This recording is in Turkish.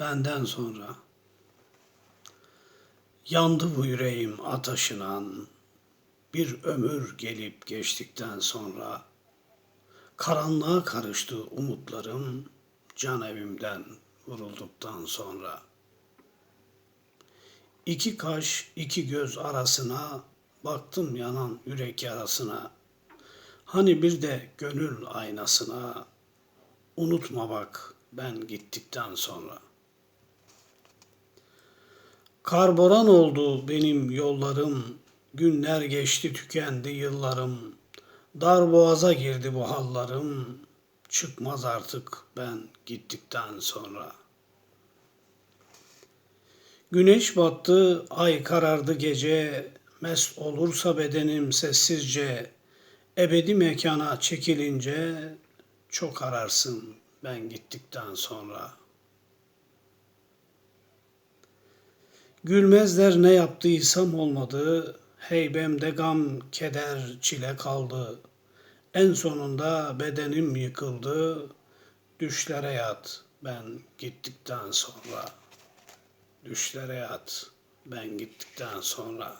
benden sonra. Yandı bu yüreğim ateşinan, bir ömür gelip geçtikten sonra. Karanlığa karıştı umutlarım, can evimden vurulduktan sonra. İki kaş, iki göz arasına, baktım yanan yürek yarasına. Hani bir de gönül aynasına, unutma bak ben gittikten sonra. Karboran oldu benim yollarım, günler geçti tükendi yıllarım. Dar boğaza girdi bu hallarım, çıkmaz artık ben gittikten sonra. Güneş battı, ay karardı gece, mest olursa bedenim sessizce, ebedi mekana çekilince, çok ararsın ben gittikten sonra. Gülmezler ne yaptıysam olmadı, heybemde gam, keder, çile kaldı. En sonunda bedenim yıkıldı, düşlere yat ben gittikten sonra. Düşlere yat ben gittikten sonra.